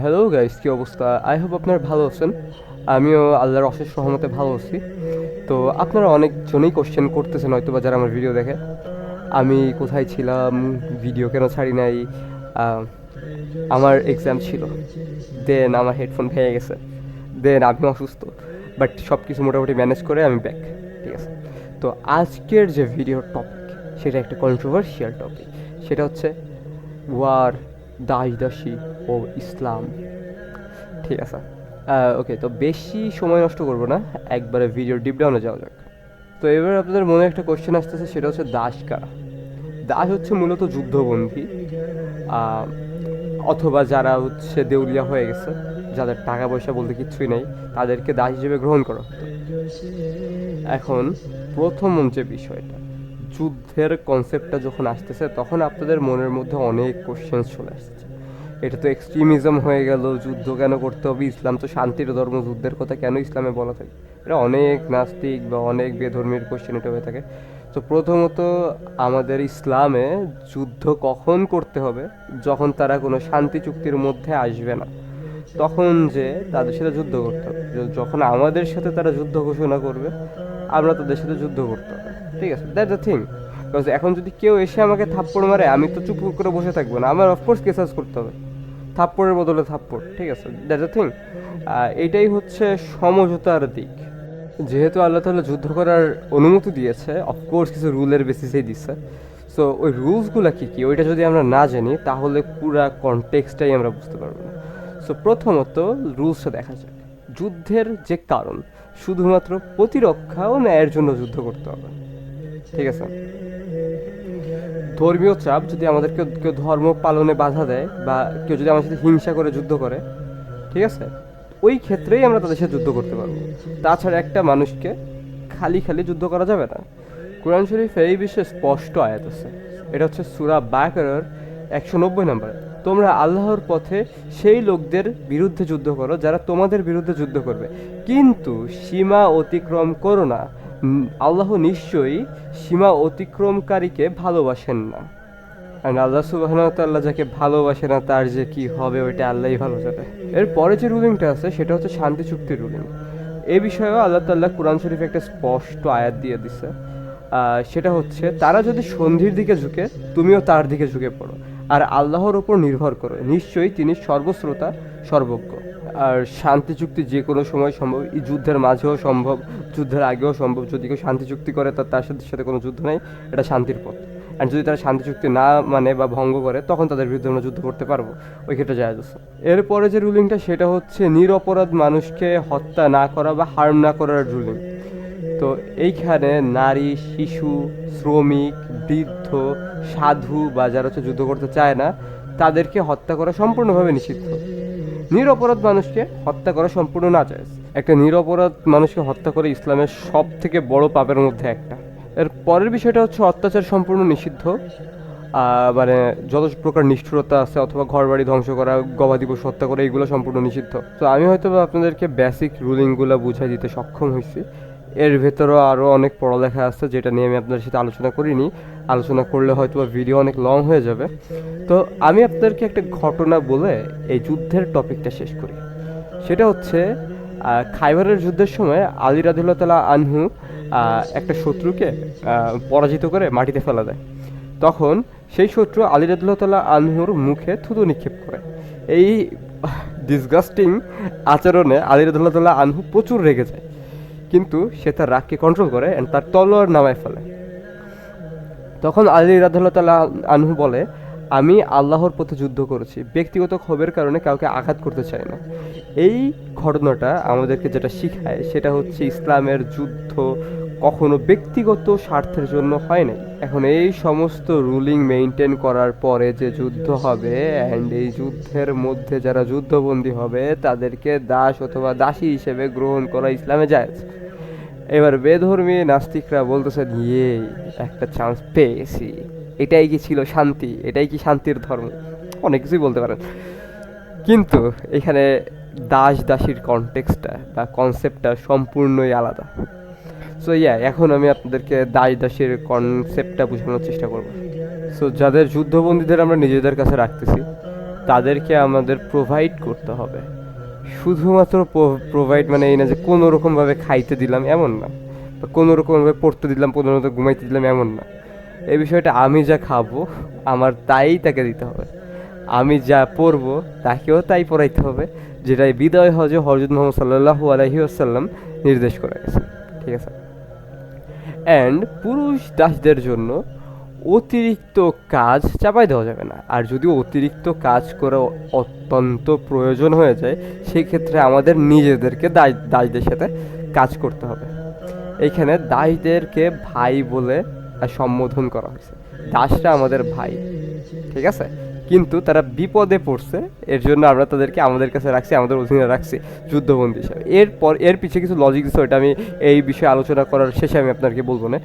Hello guys কী অবস্থা? I hope আপনারা ভালো আছেন। আমিও আল্লাহর অশেষ সহমতে ভালো আছি। তো আপনারা অনেকজনেই কোশ্চেন করতেছেন হয়তো বা যারা আমার ভিডিও দেখে। আমি কোথায় ছিলাম ভিডিও কেন ছাড়ি নাই আমার এক্সাম ছিল। দেন আমার হেডফোন ভেঙে গেছে। দেন আমি অসুস্থ। বাট সব কিছু মোটামুটি ম্যানেজ করে আমি ব্যাক ঠিক আছে? তো আজকের যে ভিডিওর টপিক সেটা একটা কন্ট্রোভার্সিয়াল টপিক সেটা হচ্ছে ওয়ার দাস দাসী ও ইসলাম। ঠিক আছে। ওকে তো বেশি সময় নষ্ট করব না। একবারে ভিডিও ডিপ ডাউনে যাওয়া যাক। তো এবার আপনাদের মনে একটা কোশ্চেন আসতেছে, সেটা হচ্ছে দাস কারা? দাস হচ্ছে মূলত যুদ্ধবন্দী। অথবা যারা হচ্ছে দেউলিয়া হয়ে গেছে, যাদের টাকা পয়সা বলতে কিচ্ছুই নেই, তাদেরকে দাস হিসেবে গ্রহণ করা হতো। এখন প্রথম যে বিষয়টা। যুদ্ধের কনসেপ্টটা যখন আসতেছে, তখন আপনাদের মনের মধ্যে অনেক কোশ্চেন চলে আসছে। এটা তো এক্সট্রিমিজম হয়ে গেল, যুদ্ধ কেন করতে হবে, ইসলাম তো শান্তির ধর্ম, যুদ্ধের কথা কেন ইসলামে বলা থাকে? এটা অনেক নাস্তিক বা অনেক বেধর্মীর কোশ্চেন এটা হয়ে থাকে। তো প্রথমত আমাদের ইসলামে যুদ্ধ কখন করতে হবে, যখন তারা কোনো শান্তি চুক্তির মধ্যে আসবে না, তখন যে তাদের সাথে যুদ্ধ করতে হবে। যখন আমাদের সাথে তারা যুদ্ধ ঘোষণা করবে, আমরা তাদের সাথে যুদ্ধ করতে হবে। ঠিক আছে দ্যাট দ্য থিং বিকজ এখন যদি কেউ এসে আমাকে থাপ্পড় মারে, আমি তো চুপ করে বসে থাকব না। আমার অফকোর্স কেসাস করতে হবে। থাপ্পড়ের বদলে থাপ্পড়, ঠিক আছে দ্যাট দ্য থিং এটাই হচ্ছে সমঝোতার দিক। যেহেতু আল্লাহ তাআলা যুদ্ধ করার অনুমতি দিয়েছে অফকোর্স কিছু রুলের বেসিসেই দিচ্ছে সো ওই রুলসগুলো কী কী? ওইটা যদি আমরা না জানি, তাহলে পুরা কনটেক্সটাই আমরা বুঝতে পারব না। সো প্রথমত রুলসটা দেখা যাক। যুদ্ধের যে কারণ, শুধুমাত্র প্রতিরক্ষা ও ন্যায়ের জন্য যুদ্ধ করতে হবে। ঠিক আছে? ধর্মীয় চাপ যদি আমাদেরকে কেউ ধর্ম পালনে বাধা দেয় বা কেউ যদি আমার সাথে হিংসা করে, যুদ্ধ করে, ঠিক আছে? ওই ক্ষেত্রেই আমরা তাদের সাথে যুদ্ধ করতে পারব। তাছাড়া একটা মানুষকে খালি খালি যুদ্ধ করা যাবে না। কোরআন শরীফে এই বিষয়ে স্পষ্ট আয়াত আছে। এটা হচ্ছে সুরা বাকরার একশো নব্বই নম্বর তোমরা আল্লাহর পথে সেই লোকদের বিরুদ্ধে যুদ্ধ করো যারা তোমাদের বিরুদ্ধে যুদ্ধ করবে। কিন্তু সীমা অতিক্রম করো না। আল্লাহ নিশ্চয়ই সীমা অতিক্রমকারীকে ভালোবাসেন না। আর আল্লাহ সুবাহতাল্লাহ যাকে ভালোবাসে না, তার যে কি হবে ওইটা আল্লাহই ভালো জানে। এর পরে যে রুলিংটা আছে, সেটা হচ্ছে শান্তি চুক্তির রুলিং। এ বিষয়েও আল্লাহ তাল্লাহ কোরআন শরীফে একটা স্পষ্ট আয়াত দিয়ে দিছে। সেটা হচ্ছে, তারা যদি সন্ধির দিকে ঝুঁকে, তুমিও তার দিকে ঝুঁকে পড়ো। আর আল্লাহর ওপর নির্ভর করো। নিশ্চয়ই তিনি সর্বশ্রোতা, সর্বজ্ঞ। আর শান্তি চুক্তি যে কোনো সময় সম্ভব, এই যুদ্ধের মাঝেও সম্ভব, যুদ্ধের আগেও সম্ভব। যদি কেউ শান্তি চুক্তি করে, তার তার সাথে সাথে কোনো যুদ্ধ নেই, এটা শান্তির পথ। আর যদি তারা শান্তি চুক্তি না মানে বা ভঙ্গ করে, তখন তাদের বিরুদ্ধে আমরা যুদ্ধ করতে পারব। ওই ক্ষেত্রে যায় আছে এরপরে যে রুলিংটা সেটা হচ্ছে নিরপরাধ মানুষকে হত্যা না করা বা হার্ম না করার রুলিং তো এইখানে নারী, শিশু, শ্রমিক, বৃদ্ধ, সাধু বা যারা হচ্ছে যুদ্ধ করতে চায় না, তাদেরকে হত্যা করা সম্পূর্ণভাবে নিষিদ্ধ। নিরপরাধ মানুষকে হত্যা করা সম্পূর্ণ না যায় একটা নিরপরাধ মানুষকে হত্যা করে ইসলামের সব থেকে বড় পাপের মধ্যে একটা। এর পরের বিষয়টা হচ্ছে অত্যাচার সম্পূর্ণ নিষিদ্ধ। মানে যত প্রকার নিষ্ঠুরতা আছে অথবা ঘরবাড়ি ধ্বংস করা, গবাদি পশু হত্যা করা, এগুলো সম্পূর্ণ নিষিদ্ধ। তো আমি হয়তো আপনাদেরকে বেসিক রুলিংগুলো বুঝাই দিতে সক্ষম হয়েছি। এর ভেতরেও আরও অনেক পড়ালেখা আছে যেটা নিয়ে আমি আপনাদের সাথে আলোচনা করিনি। আলোচনা করলে হয়তো বা ভিডিও অনেক লং হয়ে যাবে। তো আমি আপনাদেরকে একটা ঘটনা বলে এই যুদ্ধের টপিকটা শেষ করি। সেটা হচ্ছে খাইবারের যুদ্ধের সময় আলী রাদিল্লা তালা আনহু একটা শত্রুকে পরাজিত করে মাটিতে ফেলা দেয়। তখন সেই শত্রু আলী রাদিল্লা তালা আনহুর মুখে থুতু নিক্ষেপ করে। এই ডিসগাস্টিং আচরণে আলী রাদিল্লা তালা আনহু প্রচুর রেগে যায়। কিন্তু সে তার রাগকে কন্ট্রোল করে অ্যান্ড তার তলোয়ার নামায় ফেলে। তখন আলী রাধাল্লাহ আনহু বলে, আমি আল্লাহর পথে যুদ্ধ করেছি। ব্যক্তিগত ক্ষোভের কারণে কাউকে আঘাত করতে চাই না। এই ঘটনাটা আমাদেরকে যেটা শিখায়, সেটা হচ্ছে ইসলামের যুদ্ধ কখনো ব্যক্তিগত স্বার্থের জন্য হয় নাই। এখন এই সমস্ত রুলিং মেনটেন করার পরে যে যুদ্ধ হবে অ্যান্ড এই যুদ্ধের মধ্যে যারা যুদ্ধবন্দী হবে, তাদেরকে দাস অথবা দাসী হিসেবে গ্রহণ করা ইসলামে যায় এবার বেধর্মী নাস্তিকরা বলতেছেন ইয়ে একটা চান্স পেয়েছি। এটাই কি ছিল শান্তি? এটাই কি শান্তির ধর্ম? অনেক কিছুই বলতে পারেন। কিন্তু এখানে দাস দাসীর কনটেক্সটটা বা কনসেপ্টটা সম্পূর্ণই আলাদা। সো ইয়া এখন আমি আপনাদেরকে দাস দাসীর কনসেপ্টটা বোঝানোর চেষ্টা করব। সো যাদের যুদ্ধবন্দীদের আমরা নিজেদের কাছে রাখতেছি, তাদেরকে আমাদের প্রোভাইড করতে হবে। শুধুমাত্র প্রোভাইড মানে এই না যে কোনো রকমভাবে খাইতে দিলাম, এমন না। বা কোনো রকমভাবে পড়তে দিলাম কোনো ঘুমাইতে দিলাম, এমন না। এই বিষয়টা আমি যা খাব, আমার তাই তাকে দিতে হবে। আমি যা পড়ব, তাকেও তাই পড়াইতে হবে, যেটাই বিদয় হজে হজরত মোহাম্মদ সাল্লাহু আলহি আসাল্লাম নির্দেশ করে গেছে। ঠিক আছে? অ্যান্ড পুরুষ দাসদের জন্য অতিরিক্ত কাজ চাপাই দেওয়া যাবে না। আর যদি অতিরিক্ত কাজ করা অত্যন্ত প্রয়োজন হয়ে যায় সেই ক্ষেত্রে আমাদের নিজেদেরকে দায় দাসদের সাথে কাজ করতে হবে। এইখানে দাসদেরকে ভাই বলে সম্বোধন করা হয়েছে। দাসরা আমাদের ভাই, ঠিক আছে? কিন্তু তারা বিপদে পড়ছে, এর জন্য আমরা তাদেরকে আমাদের কাছে রাখছি, আমাদের অধীনে রাখছি যুদ্ধবন্দী হিসাবে। এরপর, এর পিছিয়ে কিছু লজিক দিচ্ছে ওটা আমি এই বিষয়ে আলোচনা করার শেষে আমি আপনাকে বলব না।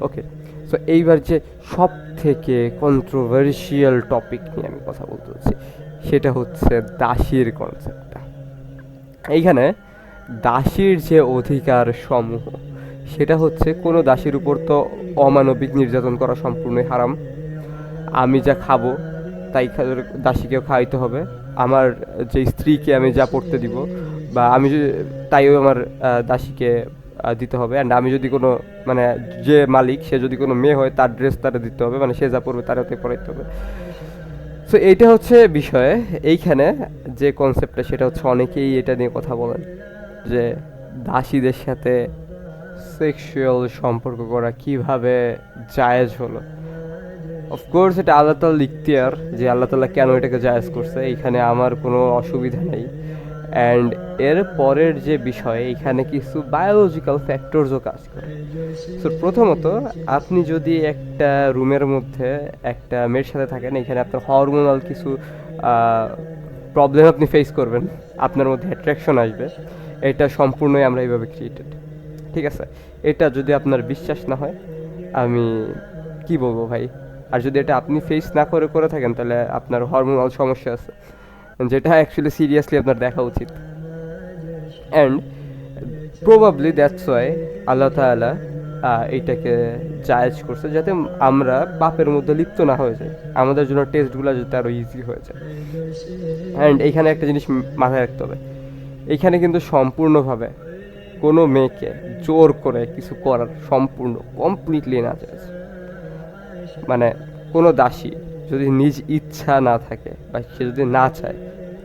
ওকে সো এইবার যে সব থেকে কন্ট্রোভার্সিয়াল টপিক নিয়ে আমি কথা বলতে চাচ্ছি সেটা হচ্ছে দাসীর কনসেপ্টটা এইখানে দাসীর যে অধিকার সমূহ, সেটা হচ্ছে কোনো দাসীর উপর তো অমানবিক নির্যাতন করা সম্পূর্ণই হারাম। আমি যা খাব, তাই দাসীকেও খাওয়াইতে হবে। আমার যে স্ত্রীকে আমি যা পড়তে দিব, বা আমি তাইও আমার দাসীকে দিতে হবে। অ্যান্ড আমি যদি কোনো মানে যে মালিক, সে যদি কোনো মেয়ে হয়, তার ড্রেস তারা দিতে হবে। মানে সে যা পড়বে তার হাতে পড়াইতে হবে। সো এইটা হচ্ছে বিষয়। এইখানে যে কনসেপ্টটা সেটা হচ্ছে অনেকেই এটা নিয়ে কথা বলেন। যে দাসীদের সাথে সেক্সুয়াল সম্পর্ক করা কীভাবে জায়েজ হলো। অফকোর্স এটা আল্লাহ তালা লিখতিয়ার যে আল্লাহ তালা কেন এটাকে জায়েজ করছে। এইখানে আমার কোনো অসুবিধা নেই। অ্যান্ড এর পরের যে বিষয়, এখানে কিছু বায়োলজিক্যাল ফ্যাক্টরসও কাজ করে। সো প্রথমত, আপনি যদি একটা রুমের মধ্যে একটা মেয়ের সাথে থাকেন, এখানে আপনার হরমোনাল কিছু প্রবলেম আপনি ফেস করবেন, আপনার মধ্যে অ্যাট্রাকশন আসবে। এটা সম্পূর্ণই আমরা এইভাবে ক্রিয়েটেড ঠিক আছে? এটা যদি আপনার বিশ্বাস না হয়, আমি কি বলব ভাই? আর যদি এটা আপনি ফেস না করে করে থাকেন, তাহলে আপনার হরমোনাল সমস্যা আছে। যেটা অ্যাকচুয়ালি সিরিয়াসলি আপনার দেখা উচিত। অ্যান্ড প্রবাবলি দ্যাটস ওয়াই আল্লাহ আহ, এইটাকে জায়েজ করছে যাতে আমরা পাপের মধ্যে লিপ্ত না হয়ে যাই। আমাদের জন্য টেস্টগুলো যাতে আরও ইজি হয়ে যায়। অ্যান্ড এইখানে একটা জিনিস মাথায় রাখতে হবে। এইখানে কিন্তু সম্পূর্ণভাবে কোনো মেয়েকে জোর করে কিছু করার সম্পূর্ণ কমপ্লিটলি না যায়। মানে কোনো দাসী যদি নিজ ইচ্ছা না থাকে বা সে যদি না চায়,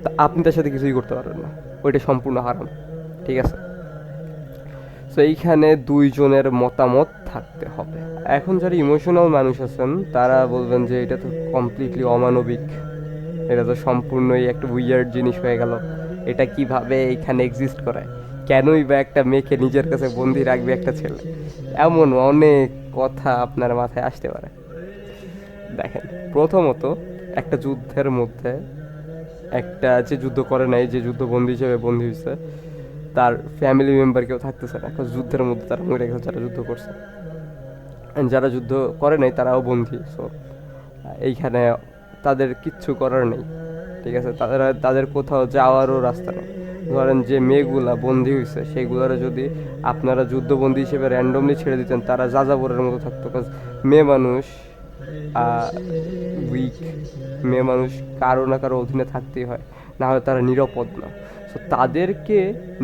তা আপনি তার সাথে কিছুই করতে পারবেন না। ওইটা সম্পূর্ণ হারাম, ঠিক আছে? তো এইখানে দুইজনের মতামত থাকতে হবে। এখন যারা ইমোশনাল মানুষ আছেন, তারা বলবেন যে এটা তো কমপ্লিটলি অমানবিক। এটা তো সম্পূর্ণই একটা উইয়ার্ড জিনিস হয়ে গেল। এটা কীভাবে এখানে এক্সিস্ট করে? কেনই বা একটা মেয়েকে নিজের কাছে বন্দি রাখবে একটা ছেলে? এমন অনেক কথা আপনার মাথায় আসতে পারে। দেখেন, প্রথমত একটা যুদ্ধের মধ্যে একটা যে যুদ্ধ করে নাই, যে যুদ্ধবন্দী হিসেবে বন্দী হয়েছে তার ফ্যামিলি মেম্বার কেউ থাকতেছে না। এখন যুদ্ধের মধ্যে তারা মরে গেছে, যারা যুদ্ধ করছে। যারা যুদ্ধ করে নাই, তারাও বন্দী। সো এইখানে তাদের কিচ্ছু করার নেই। ঠিক আছে? তারা তাদের কোথাও যাওয়ারও রাস্তা নেই। ধরেন যে মেয়েগুলা বন্দী হয়েছে সেইগুলার যদি আপনারা যুদ্ধবন্দী হিসেবে র্যান্ডমলি ছেড়ে দিতেন, তারা যাযাবরের মতো থাকতো। কাজ মেয়ে মানুষ উইক মেয়ে মানুষ কারও না কারও অধীনে থাকতেই হয়, না হলে তারা নিরাপদ না। তো তাদেরকে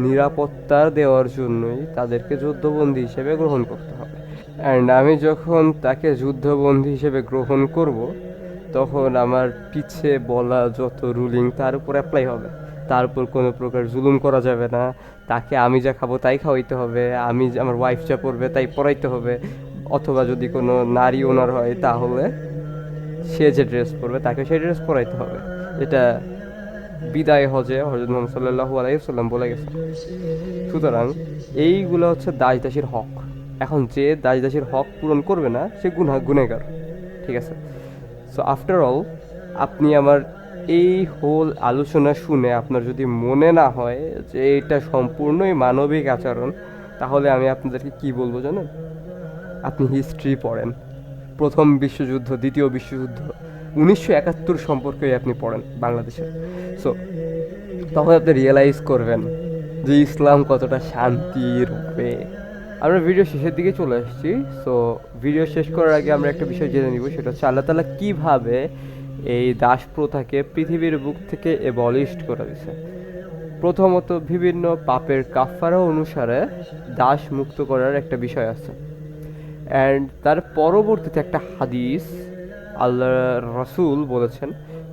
নিরাপত্তা দেওয়ার জন্যই তাদেরকে যুদ্ধবন্দী হিসেবে গ্রহণ করতে হবে। অ্যান্ড আমি যখন তাকে যুদ্ধবন্দী হিসেবে গ্রহণ করব, তখন আমার পিছে বলা যত রুলিং তার উপর অ্যাপ্লাই হবে। তার উপর কোনো প্রকার জুলুম করা যাবে না। তাকে আমি যা খাব তাই খাওয়াইতে হবে। আমি আমার ওয়াইফ যা পড়বে তাই পড়াইতে হবে। অথবা যদি কোনো নারী ওনার হয় তাহলে সে যে ড্রেস পরবে তাকে সেই ড্রেস পরাইতে হবে। এটা বিদায় হজে হজরত মোহাম্মদ সাল্লাহু আলাইসাল্লাম বলে গেছে সুতরাং এইগুলো হচ্ছে দাস দাসীর হক। এখন যে দাস দাসীর হক পূরণ করবে না, সে গুনা গুনেগার ঠিক আছে? সো আফটার অল আপনি আমার এই হোল আলোচনা শুনে আপনার যদি মনে না হয় যে এটা সম্পূর্ণই মানবিক আচরণ, তাহলে আমি আপনাদেরকে কি বলব জানেন? আপনি হিস্ট্রি পড়েন। প্রথম বিশ্বযুদ্ধ, দ্বিতীয় বিশ্বযুদ্ধ, উনিশশো একাত্তর সম্পর্কেই আপনি পড়েন বাংলাদেশে। সো তখন আপনি রিয়েলাইজ করবেন যে ইসলাম কতটা শান্তির রূপে। আমরা ভিডিও শেষের দিকে চলে আসছি। সো ভিডিও শেষ করার আগে আমরা একটা বিষয় জেনে নিব, সেটা হচ্ছে আল্লাহ তালা কীভাবে এই দাস প্রথাকে পৃথিবীর বুক থেকে এবলিস্ট করে দিছে প্রথমত বিভিন্ন পাপের কাফারা অনুসারে দাস মুক্ত করার একটা বিষয় আছে। অ্যান্ড তার পরবর্তীতে একটা হাদিস আল্লাহ রসুল বলেছেন,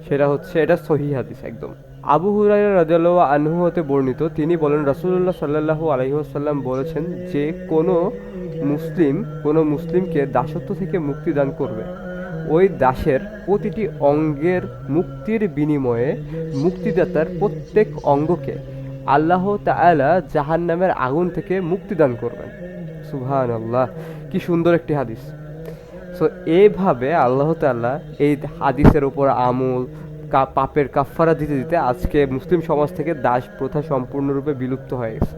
সেটা হচ্ছে, এটা সহি হাদিস একদম। আবু হুরাইরা রাদিয়াল্লাহু আনহু হতে বর্ণিত, তিনি বলেন, রাসূলুল্লাহ সাল্লাল্লাহু আলাইহি ওয়াসাল্লাম বলেছেন যে, কোনো মুসলিম, কোনো মুসলিমকে দাসত্ব থেকে মুক্তি দান করবে। ওই দাসের প্রতিটি অঙ্গের মুক্তির বিনিময়ে মুক্তিদাতার প্রত্যেক অঙ্গকে আল্লাহ তাআলা জাহান্নামের আগুন থেকে মুক্তি দান করবেন। সুবহান আল্লাহ কি সুন্দর একটি হাদিস। সো এইভাবে আল্লাহ তাআলা এই হাদিসের ওপর আমল পাপের কাফফারা দিতে দিতে আজকে মুসলিম সমাজ থেকে দাস প্রথা সম্পূর্ণরূপে বিলুপ্ত হয়ে গেছে।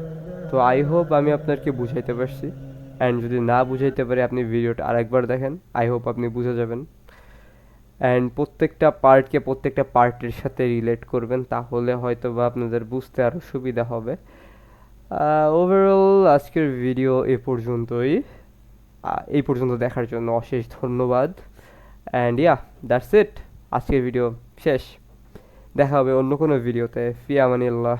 তো, আই হোপ আমি আপনাকে বুঝাইতে পারছি। অ্যান্ড যদি না বুঝাইতে পারি, আপনি ভিডিওটা আরেকবার দেখেন। আই হোপ আপনি বুঝে যাবেন। অ্যান্ড প্রত্যেকটা পার্টকে প্রত্যেকটা পার্টের সাথে রিলেট করবেন, তাহলে হয়তো বা আপনাদের বুঝতে আরও সুবিধা হবে। ওভারঅল আজকের ভিডিও এ পর্যন্তই। এই পর্যন্ত দেখার জন্য অশেষ ধন্যবাদ। অ্যান্ড ইয়া দ্যাটস ইট আজকের ভিডিও শেষ। দেখা হবে অন্য কোনো ভিডিওতে ফিয়া ফিয়ামানিল্লাহ।